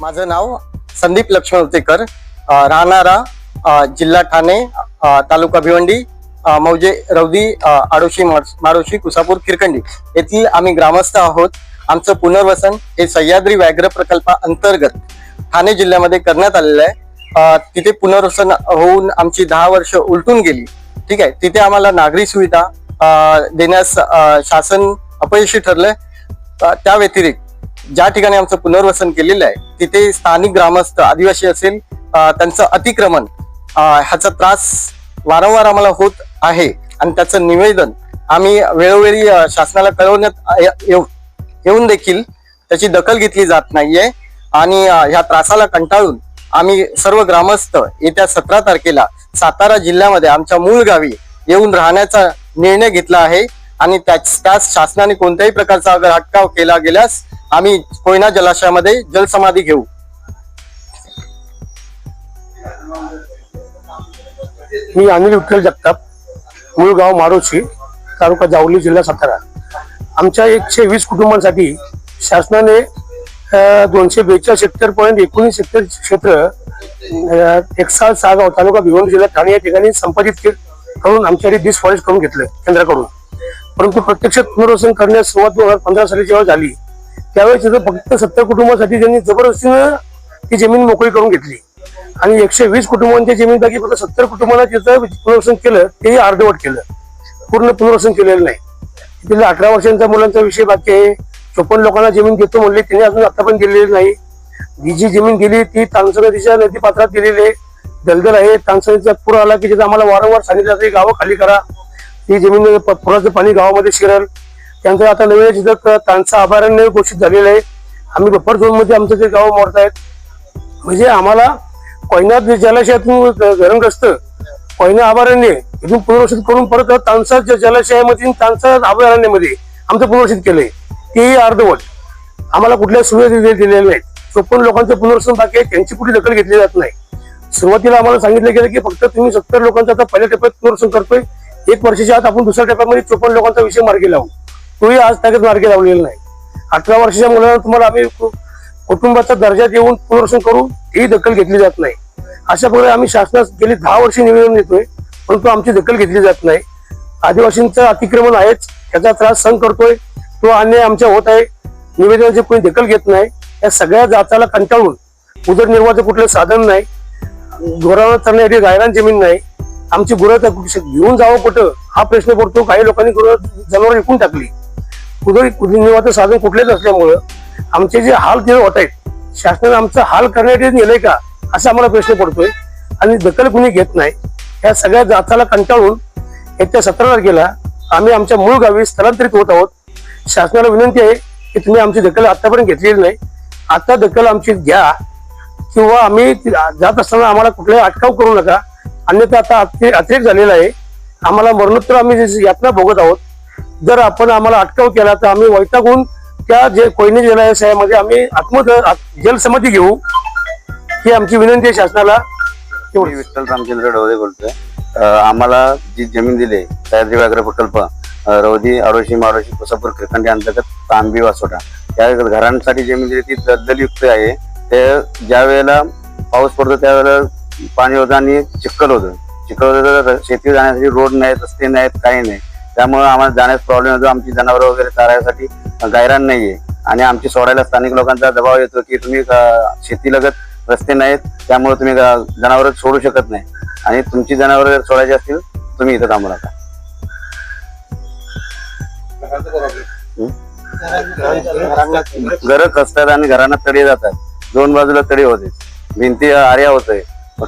माझं नाव संदीप लक्ष्मण उतेकर राहणारा जिल्हा ठाणे तालुका भिवंडी मौजे रौदी आडोशी माड- माडोशी कुसापूर किरकंडी येथील आम्ही ग्रामस्थ आहोत. आमचं पुनर्वसन हे सह्याद्री व्याघ्र प्रकल्पा अंतर्गत ठाणे जिल्ह्यामध्ये करण्यात आलेलं आहे. तिथे पुनर्वसन होऊन आमची दहा वर्ष उलटून गेली. ठीक आहे? तिथे आम्हाला नागरी सुविधा देण्यास शासन अपयशी ठरलंय. त्या व्यतिरिक्त ज्या ठिकाणी आमचं पुनर्वसन केलेलं आहे तिथे स्थानिक ग्रामस्थ आदिवासी असेल त्यांचं अतिक्रमण ह्याचा त्रास वारंवार आम्हाला होत आहे आणि त्याचं निवेदन आम्ही वेळोवेळी शासनाला कळवण्यात येऊ- येऊन देखील त्याची दखल घेतली जात नाहीये. आणि ह्या त्रासाला कंटाळून आम्ही सर्व ग्रामस्थ येत्या सतरा तारखेला सातारा जिल्ह्यामध्ये आमच्या मूळ गावी येऊन राहण्याचा निर्णय घेतला आहे. आणि त्याच त्यास शासनाने कोणत्याही प्रकारचा अगर अटकाव केला गेल्यास आम्ही कोयना जलाशयामध्ये जलसमाधी घेऊ. मी अनिल विठ्ठल जगताप मूळ गाव मारोशी तालुका जावली जिल्हा सातारा. आमच्या एकशे वीस कुटुंबांसाठी शासनाने दोनशे बेचाळीस हेक्टर पॉईंट एकोणीस हेक्टर क्षेत्र एकसाल सागाव तालुका भिवंडी जिल्हा ठाणे या ठिकाणी संपादित करून आमच्या डिस फॉरेस्ट करून घेतलं केंद्राकडून. परंतु प्रत्यक्ष पुनर्वसन करण्यास सुरुवात दोन हजार पंधरा साली जेव्हा झाली त्यावेळेस तिथं फक्त सत्तर कुटुंबासाठी त्यांनी जबरदस्तीनं ती जमीन मोकळी करून घेतली. आणि एकशे वीस कुटुंबांच्या जमीनपैकी फक्त सत्तर कुटुंबांना तिथं पुनर्वसन केलं तेही अर्धवट केलं. पूर्ण पुनर्वसन केलेलं नाही. तिथल्या अठरा वर्षांच्या मुलांचा विषय बाकी आहे. चोपन्न लोकांना जमीन देतो म्हणले त्यांनी अजून आता पण दिलेली नाही. ही जी जमीन दिली ती तानसा नदीच्या नदी पात्रात दिलेली आहे. दलदल आहे. तानसा नदीचा पूर आला की तिथं आम्हाला वारंवार सांगितलं जातं गावं खाली करा. ती जमीन प- पुराचं पाणी गावामध्ये शिरल. त्यानंतर आता नवीन जिथं त्यांचं तानसा अभयारण्य घोषित झालेलं आहे. आम्ही बफर झोनमध्ये आमचं ते गाव मोडत आहेत म्हणजे आम्हाला कोयना जलाशयातून धरणग्रस्त कोयना अभयारण्य इथून पुनर्वसित करून परत तानसा जलाशयामध्ये तांसा अभयारण्यामध्ये आमचं पुनर्वसित केलंय. तेही अर्धवट. आम्हाला कुठल्या सुविधा दिलेल्या नाहीत. चोपन्न लोकांचं पुनर्वसन बाकी आहे. त्यांची कुठली दखल घेतली जात नाही. सुरुवातीला आम्हाला सांगितलं गेलं की फक्त तुम्ही सत्तर लोकांचं आता पहिल्या टप्प्यात पुनर्वसन करतोय. एक वर्षाच्या आत आपण दुसऱ्या टप्प्यामध्ये चोपन्न लोकांचा विषय मार्गी लावू. तोही आज त्याच्यात मार्गे लावलेला नाही. अठरा वर्षाच्या मुलांना तुम्हाला आम्ही कुटुंबाचा दर्जा देऊन पुनर्वसन करू ही दखल घेतली जात नाही. अशा प्रकारे आम्ही शासनास गेली दहा वर्ष निवेदन देतोय परंतु आमची दखल घेतली जात नाही. आदिवासींचं अतिक्रमण आहेच त्याचा त्रास सहन करतोय तो अन्याय आमच्या होत आहे. निवेदनाची कोणी दखल घेत नाही. या सगळ्या जाताला कंटाळून उदरनिर्वाहाचं कुठलं साधन नाही. गुरांना चालण्यासाठी गायरान जमीन नाही. आमची गुरं घेऊन जावं कुठं? हा प्रश्न पडतो. काही लोकांनी गुरं जनावर विकून टाकली. उदर उदरनिर्वाहाचं साधन कुठलेच असल्यामुळं आमचे जे हाल तिथे होत आहेत शासनाने आमचा हाल करण्यासाठी नेलंय का असा आम्हाला प्रश्न पडतोय. आणि दखल कुणी घेत नाही या सगळ्या जाताला कंटाळून येत्या सतरा तारखेला आम्ही आमच्या मूळ गावी स्थलांतरित होत आहोत. शासनाला विनंती आहे की तुम्ही आमची दखल आतापर्यंत घेतलेली नाही. आता दखल आमची घ्या किंवा आम्ही जात असताना आम्हाला कुठलाही अटकाव करू नका. अन्यथा आता अतिरेक झालेला आहे. आम्हाला मरणोत्तर आम्ही यातना भोगत आहोत. जर आपण आम्हाला अटकाव केला तर आम्ही वैतागून त्या जे कोयने जलाशयामध्ये आम्ही आत्म आत- जलसमाधी घेऊ ही आमची विनंती आहे शासनाला. मी विठ्ठल रामचंद्र डोळे बोलतोय. आम्हाला जी जमीन दिली सह्याद्री व्याघ्र प्रकल्प रवधी आरोशी मारोशी कोसापूर क्रिखंडी अंतर्गत तांबी वासोटा त्या घरांसाठी जमीन दिली ती दलदलयुक्त आहे. ते ज्या वेळेला पाऊस पडतो त्यावेळेला पाणी होतं आणि चिखल होतं चिखल होतं तर शेती जाण्यासाठी रोड नाहीत रस्ते नाहीत काही नाही त्यामुळे आम्हाला जाण्यास प्रॉब्लेम होतो आमची जनावरं वगैरे चारायसाठी गायरान नाहीये. आणि आमची सोडायला स्थानिक लोकांचा दबाव येतो की तुम्ही शेतीलगत रस्ते नाहीत त्यामुळे तुम्ही जनावर सोडू शकत नाही. आणि तुमची जनावर जर सोडायची असतील तुम्ही इथं थांबू नका. घर खचतात आणि घरांना तडे जातात. दोन बाजूला तडे होते. भिंती आर्या होते.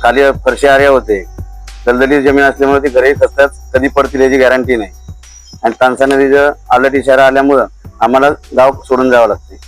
खाली फरशी आर्या होते. दलदली जमीन असल्यामुळे ती घरही कसतात. कधी पडतील याची गॅरंटी नाही. आणि तानसा नदीचं अलर्ट इशारा आल्यामुळं आम्हाला गाव सोडून जावं लागते